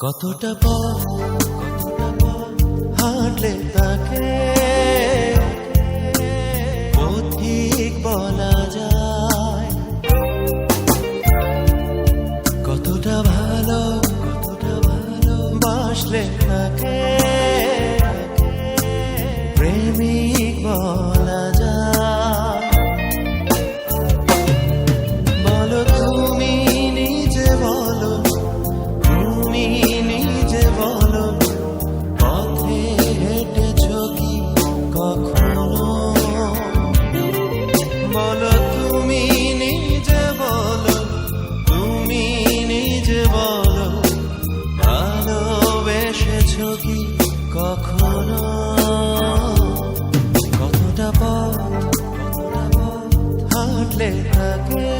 কতটা পথ হাঁটলে তাকে পথিক বলা পথ হাঁটলে থাকবে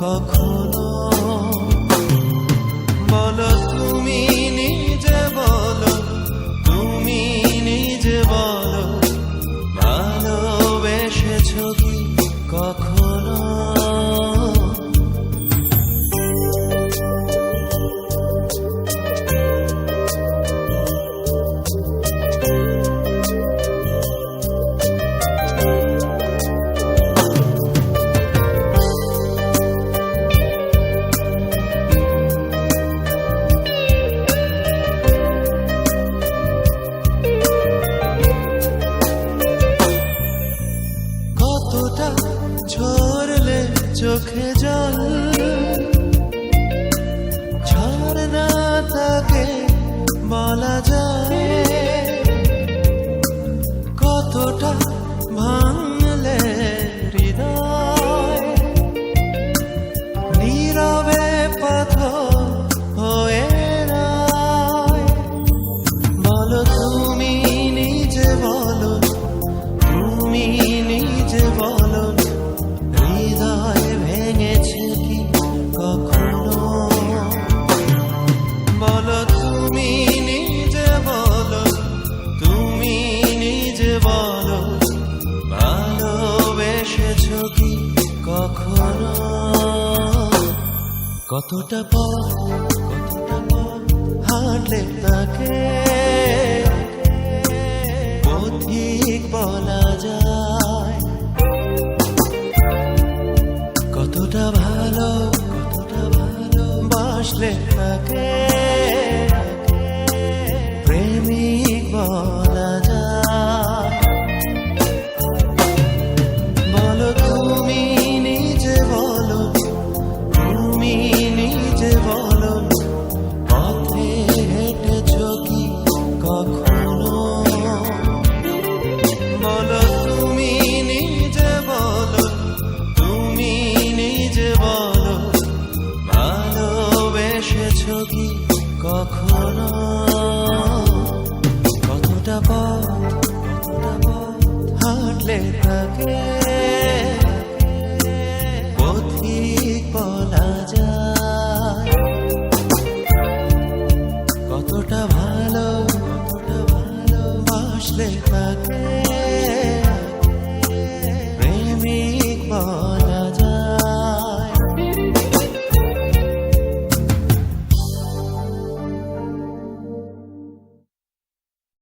কখনো। বলো তুমি নিজে বলো তুমি নিজে বলো ভালোবেসেছ কি কখনো? চোখে জল না তাকে বলা যায়। যদি কখনো? কতটা পথ কতটা পথ হাঁটলে তাকে? পথিক বলা যায়। কতটা ভালো কতটা ভালো বাসলে তাকে? love.